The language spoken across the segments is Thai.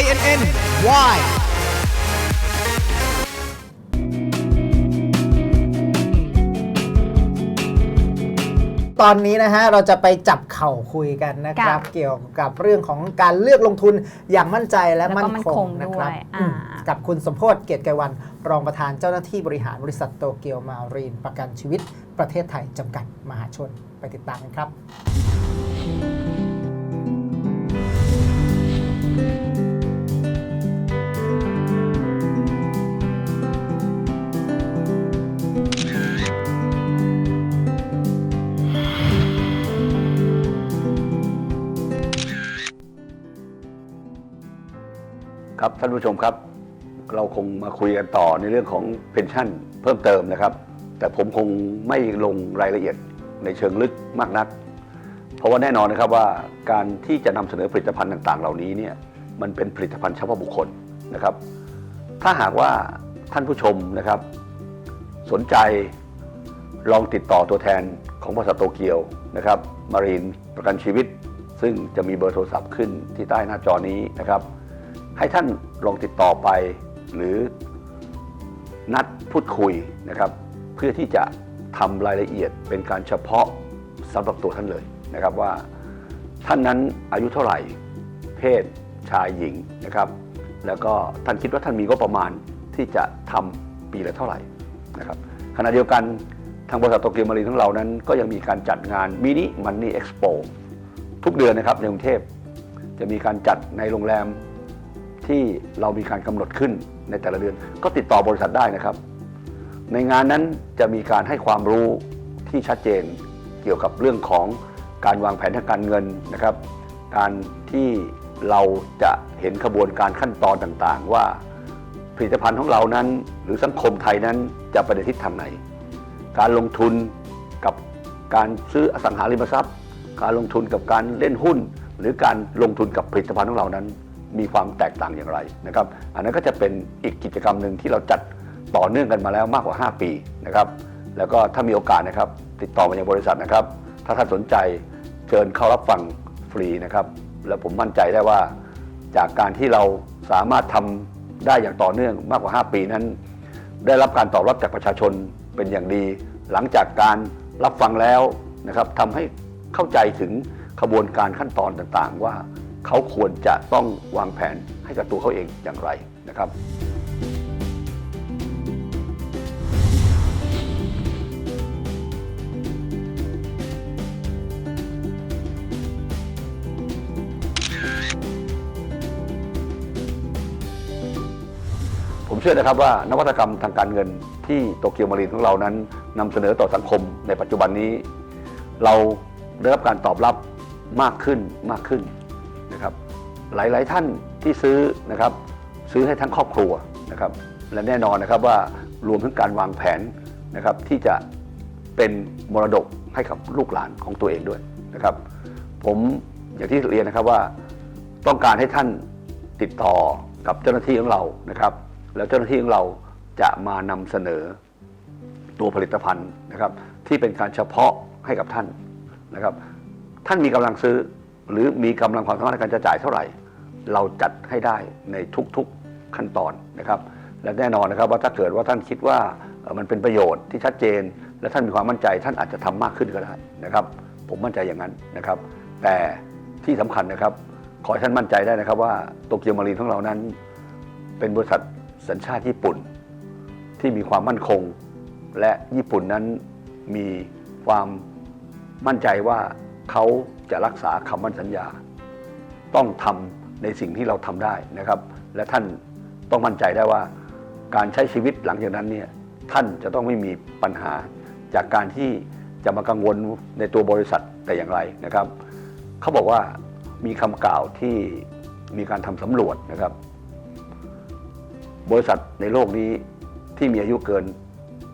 INN Why ตอนนี้นะฮะเราจะไปจับเข่าคุยกันนะครับค่ะเกี่ยวกับเรื่องของการเลือกลงทุนอย่างมั่นใจและแล้วก็มั่นมั่นคคงงนะครับด้วยอืมอ่ากับคุณสมโพศเกียรติไกรวัน รองประธานเจ้าหน้าที่บริหารบริษัทโตเกียวมารีนประกันชีวิตประเทศไทยจำกัดมหาชนไปติดตามกันครับ ครับท่านผู้ชมครับ เราคงมาคุยกันต่อในเรื่องของเพนชั่นเพิ่มเติมนะครับ แต่ผมคงไม่ลงรายละเอียดในเชิงลึกมากนัก เพราะว่าแน่นอนนะครับว่าการที่จะนำเสนอผลิตภัณฑ์ต่าง ๆ เหล่านี้เนี่ยมันเป็นผลิตภัณฑ์เฉพาะบุคคลนะครับ ถ้าหากว่าท่านผู้ชมนะครับ สนใจลองติดต่อตัวแทนของบริษัทโตเกียวนะครับมารีนประกันชีวิต ซึ่งจะมีเบอร์โทรศัพท์ขึ้นที่ใต้หน้าจอนี้นะครับ ให้ท่านลองติดต่อไป หรือนัดพูดคุยนะครับ เพื่อที่จะทำรายละเอียดเป็นการเฉพาะสำหรับตัวท่านเลยนะครับว่าท่านนั้นอายุเท่าไหร่ เพศชายหญิงนะครับ แล้วก็ท่านคิดว่าท่านมีงบประมาณที่จะทำปีละเท่าไหร่นะครับขณะเดียวกันทางบริษัทโตเกียวมารีนของเรานั้น ก็ยังมีการจัดงานมินิมันนี่เอ็กซ์โปทุกเดือนนะครับในกรุงเทพจะมีการจัดในโรงแรม ที่เรามีการกำหนดขึ้นในแต่ละเดือน ก็ติดต่อบริษัทได้นะครับ ในงานนั้นจะมีการให้ความรู้ที่ชัดเจนเกี่ยวกับเรื่องของการวางแผนทางการเงินนะครับ การที่เราจะเห็นขบวนการขั้นตอนต่างๆ ว่าผลิตภัณฑ์ของเรานั้น หรือสังคมไทยนั้นจะไปในทิศทางไหน การลงทุนกับการซื้ออสังหาริมทรัพย์ การลงทุนกับการเล่นหุ้น หรือการลงทุนกับผลิตภัณฑ์ของเรานั้น มีความแตกต่างอย่างไรนะครับ อันนั้นก็จะเป็นอีกกิจกรรมหนึ่งที่เราจัดต่อเนื่องกันมาแล้วมากกว่า 5 ปีนะครับ แล้วก็ถ้ามีโอกาสนะครับ ติดต่อมายังบริษัทนะครับ ถ้าท่านสนใจเชิญเข้ารับฟังฟรีนะครับ และผมมั่นใจได้ว่า จากการที่เราสามารถทำได้อย่างต่อเนื่องมากกว่า 5 ปีนั้น ได้รับการตอบรับจากประชาชนเป็นอย่างดี หลังจากการรับฟังแล้วนะครับทำให้เข้าใจถึงขบวนการขั้นตอนต่างๆ ว่า เขาควรจะต้องวางแผนให้กับตัวเขาเองอย่างไรนะครับผมเชื่อนะครับว่านวัตกรรมทางการเงินที่โตเกียวมารีนของเรานั้นนำเสนอต่อสังคมในปัจจุบันนี้ เราได้รับการตอบรับมากขึ้นมากขึ้น หลาย ๆ ท่านที่ซื้อนะครับซื้อให้ทั้งครอบครัวนะครับและแน่นอนนะครับว่ารวมถึงการวางแผนนะครับที่จะเป็นมรดกให้กับลูกหลานของตัวเองด้วยนะครับ ผมอย่างที่เรียนนะครับว่าต้องการให้ท่านติดต่อกับเจ้าหน้าที่ของเรานะครับ แล้วเจ้าหน้าที่ของเราจะมานำเสนอตัวผลิตภัณฑ์นะครับ ที่เป็นการเฉพาะให้กับท่านนะครับ ท่านมีกำลังซื้อหรือมีกำลังความสามารถในการจะจ่ายเท่าไหร่ เราจัดให้ได้ในทุกๆขั้นตอนนะครับ และแน่นอนนะครับว่าถ้าเกิดว่าท่านคิดว่ามันเป็นประโยชน์ที่ชัดเจน และท่านมีความมั่นใจท่านอาจจะทำมากขึ้นก็ได้นะครับ ผมมั่นใจอย่างนั้นนะครับ แต่ที่สำคัญนะครับ ขอให้ท่านมั่นใจได้นะครับว่าโตเกียวมารีนของเรานั้น เป็นบริษัทสัญชาติญี่ปุ่น ที่มีความมั่นคง และญี่ปุ่นนั้นมีความมั่นใจว่าเขาจะรักษาคำมั่นสัญญา ต้องทำ ในสิ่งที่เราทำได้นะครับ และท่านต้องมั่นใจได้ว่า การใช้ชีวิตหลังจากนั้นเนี่ยท่านจะต้องไม่มีปัญหาจากการที่จะมากังวลในตัวบริษัทแต่อย่างไรนะครับ เขาบอกว่ามีคำกล่าวที่มีการทำสำรวจนะครับ บริษัทในโลกนี้ที่มีอายุเกิน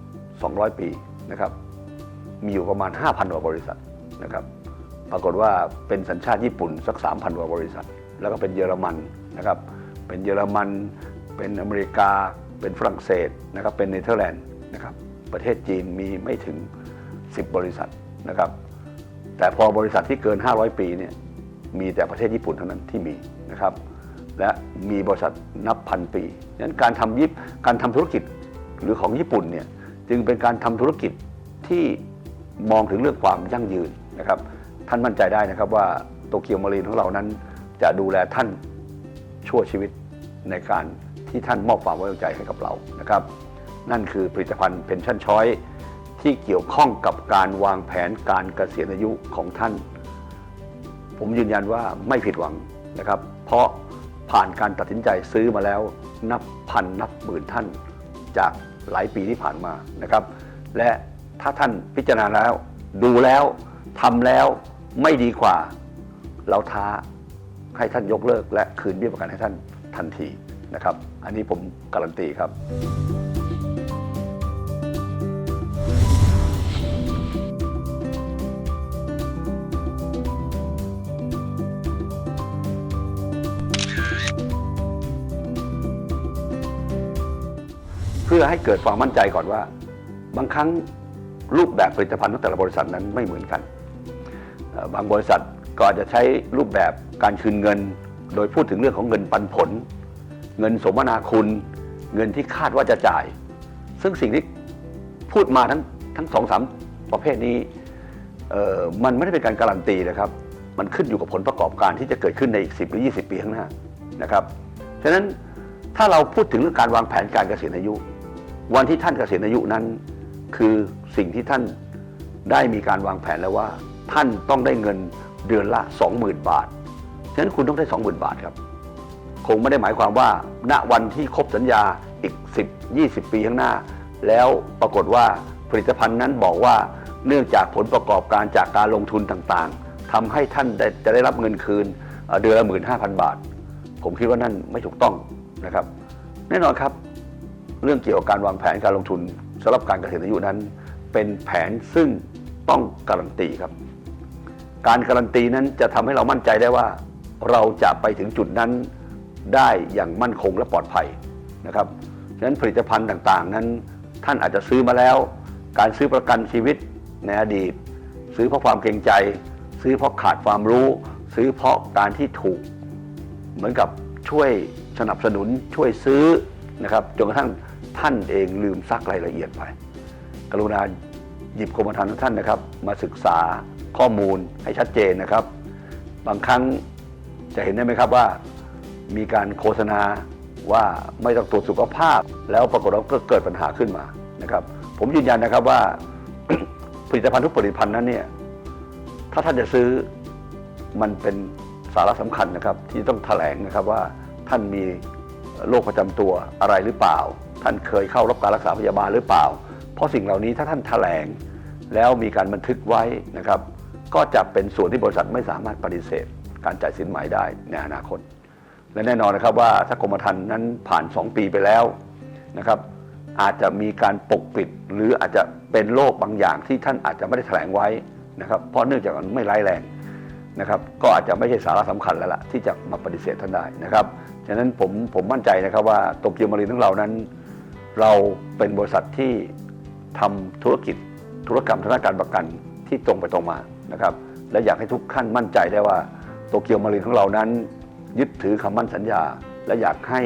200 ปีนะครับ มีอยู่ประมาณ 5,000กว่าบริษัทนะครับ ปรากฏว่าเป็นสัญชาติญี่ปุ่นสัก 3,000กว่าบริษัท แล้วก็เป็นเยอรมันนะครับเป็นเยอรมันเป็นอเมริกา เป็นฝรั่งเศสนะครับเป็นเนเธอร์แลนด์นะครับประเทศจีนมีไม่ถึง 10 บริษัทนะครับแต่พอบริษัทที่เกิน 500 ปีเนี่ยมีแต่ประเทศญี่ปุ่นเท่านั้นที่มีนะครับและมีบริษัทนับพันปีดังนั้นการทำยิปการทำธุรกิจหรือของญี่ปุ่นเนี่ยจึงเป็นการทำธุรกิจที่มองถึงเรื่องความยั่งยืนนะครับท่านมั่นใจได้นะครับว่าโตเกียวมารีนของเรานั้น จะดูแลท่านชั่วชีวิตในการที่ท่านมอบความไว้วางใจให้กับเรานะครับ นั่นคือผลิตภัณฑ์เพนชั่นช้อยที่เกี่ยวข้องกับการวางแผนการเกษียณอายุของท่าน ผมยืนยันว่าไม่ผิดหวังนะครับ เพราะผ่านการตัดสินใจซื้อมาแล้ว นับพันนับหมื่นท่านจากหลายปีที่ผ่านมานะครับ และถ้าท่านพิจารณาแล้ว ดูแล้วทำแล้วไม่ดีกว่า เราท้า ให้ท่านยกเลิก และคืนเบี้ยประกันให้ท่านทันทีนะครับ อันนี้ผมการันตีครับเพื่อให้เกิดความมั่นใจก่อนว่า บางครั้งรูปแบบผลิตภัณฑ์ของแต่ละบริษัทนั้นไม่เหมือนกัน บางบริษัท ก็อาจจะใช้รูปแบบการคืนเงิน โดยพูดถึงเรื่องของเงินปันผล เงินสมนาคุณ เงินที่คาดว่าจะจ่าย ซึ่งสิ่งที่พูดมาทั้งทั้งสองสามประเภทนี้มันไม่ได้เป็นการการันตีนะครับ มันขึ้นอยู่กับผลประกอบการที่จะเกิดขึ้นในอีก 10 หรือ 20 ปีข้างหน้านะครับ ฉะนั้นถ้าเราพูดถึงเรื่องการวางแผนการเกษียณอายุ วันที่ท่านเกษียณอายุนั้น คือสิ่งที่ท่านได้มีการวางแผนแล้วว่า ท่านต้องได้เงิน เดือนละ 20,000 บาท ฉะนั้นคุณต้องได้ 20,000 บาทครับ คงไม่ได้หมายความว่า ณวันที่ครบสัญญาอีก 10 20 ปีข้างหน้า แล้วปรากฏว่าผลิตภัณฑ์นั้นบอกว่าเนื่องจากผลประกอบการจากการลงทุนต่างๆทำให้ท่านจะได้รับเงินคืนเอ่อเดือนละ15,000บาท ผมคิดว่านั่นไม่ถูกต้องนะครับ แน่นอนครับ เรื่องเกี่ยวกับการวางแผนการลงทุนสำหรับการเกษียณอายุนั้น เป็นแผนซึ่งต้องการันตีครับ การการันตีนั้นจะทำให้เรามั่นใจได้ว่า เราจะไปถึงจุดนั้นได้อย่างมั่นคงและปลอดภัยนะครับฉะนั้นผลิตภัณฑ์ต่างๆ นั้นท่านอาจจะซื้อมาแล้ว การซื้อประกันชีวิตในอดีต ซื้อเพราะความเกรงใจ ซื้อเพราะขาดความรู้ ซื้อเพราะการที่ถูก เหมือนกับช่วยสนับสนุนช่วยซื้อนะครับจนกระทั่งท่านเองลืมซักรายละเอียดไป กรุณาหยิบกรมธรรม์ของท่านนะครับ มาศึกษา ข้อมูลให้ชัดเจนนะครับ บางครั้งจะเห็นได้ไหมครับว่า มีการโฆษณาว่าไม่ต้องตรวจสุขภาพ แล้วปรากฏว่าก็เกิดปัญหาขึ้นมานะครับ ผมยืนยันนะครับว่าผลิตภัณฑ์ทุกผลิตภัณฑ์นั้นเนี่ยถ้าท่านจะซื้อมันเป็นสาระสำคัญนะครับ ที่ต้องแถลงนะครับว่าท่านมีโรคประจำตัวอะไรหรือเปล่า ท่านเคยเข้ารับการรักษาพยาบาลหรือเปล่า เพราะสิ่งเหล่านี้ถ้าท่านแถลงแล้วมีการบันทึกไว้นะครับ ก็จะเป็นส่วนที่บริษัทไม่สามารถปฏิเสธ การจ่ายสินไหมได้ในอนาคต และแน่นอนนะครับว่าถ้ากรมธรรม์นั้นผ่าน 2 ปีไปแล้วนะครับอาจจะมีการปกปิดหรืออาจจะเป็นโรคบางอย่างที่ท่านอาจจะไม่ได้แถลงไว้นะครับเพราะเนื่องจากมันไม่ร้ายแรงนะครับก็อาจจะไม่ใช่สาระสำคัญแล้วล่ะที่จะมาปฏิเสธท่านได้นะครับฉะนั้นผมผมมั่นใจนะครับว่าโตเกียวมารีนของเรานั้น เราเป็นบริษัทที่ทำธุรกิจธุรกรรมทางด้านการประกันที่ตรงไปตรงมา นะครับและอยากให้ทุกท่านมั่นใจได้ว่าโตเกียวมารีนของเรานั้น ยึดถือคำมั่นสัญญา และอยากให้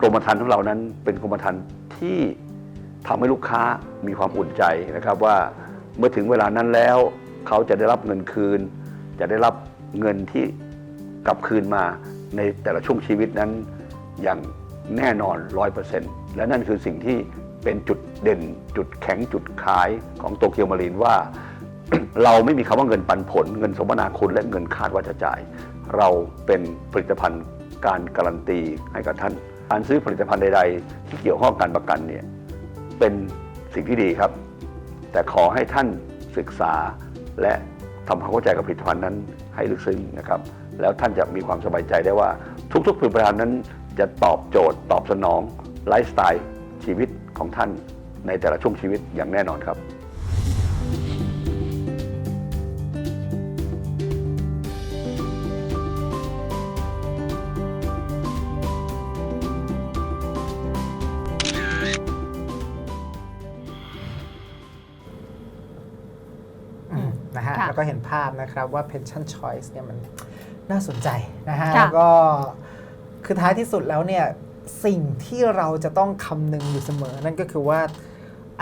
กรมธรรม์ของเรานั้น เป็นกรมธรรม์ที่ทำให้ลูกค้ามีความอุ่นใจนะครับว่าเมื่อถึงเวลานั้นแล้ว เขาจะได้รับเงินคืน จะได้รับเงินที่กลับคืนมาในแต่ละช่วงชีวิตนั้นอย่างแน่นอน 100%และนั่นคือสิ่งที่เป็นจุดเด่น จุดแข็งจุดขายของโตเกียวมารีนว่า เราไม่มีคำว่าเงินปันผล เงินสมนาคุณและเงินคาดว่าจะจ่าย เราเป็นผลิตภัณฑ์การการันตีให้กับท่านการซื้อผลิตภัณฑ์ใด ๆ ที่เกี่ยวข้องการประกันเนี่ยเป็นสิ่งที่ดีครับ แต่ขอให้ท่านศึกษาและทำความเข้าใจกับผลิตภัณฑ์นั้นให้ลึกซึ้งนะครับ แล้วท่านจะมีความสบายใจได้ว่า ทุกๆผลิตภัณฑ์นั้นจะตอบโจทย์ ตอบสนองไลฟ์สไตล์ชีวิตของท่านในแต่ละช่วงชีวิตอย่างแน่นอนครับ แล้วก็เห็นภาพนะครับว่า pension choice เนี่ยมันน่าสนใจนะฮะค่ะแล้วก็คือท้ายที่สุดแล้วเนี่ยสิ่งที่เราจะต้องคำนึงอยู่เสมอ นั่นก็คือว่า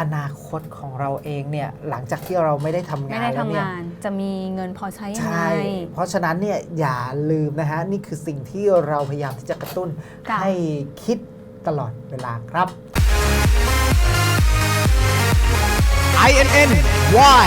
อนาคตของเราเองเนี่ยหลังจากที่เราไม่ได้ทำไม่งานได้แล้วทำเนี่ยงานจะมีเงินพอใช้ยังใช่ไงเพราะฉะนั้นเนี่ยอย่าลืมนะฮะนี่คือสิ่งที่เราพยายามที่จะกระตุ้นค่ะให้คิดตลอดเวลาครับ INN Why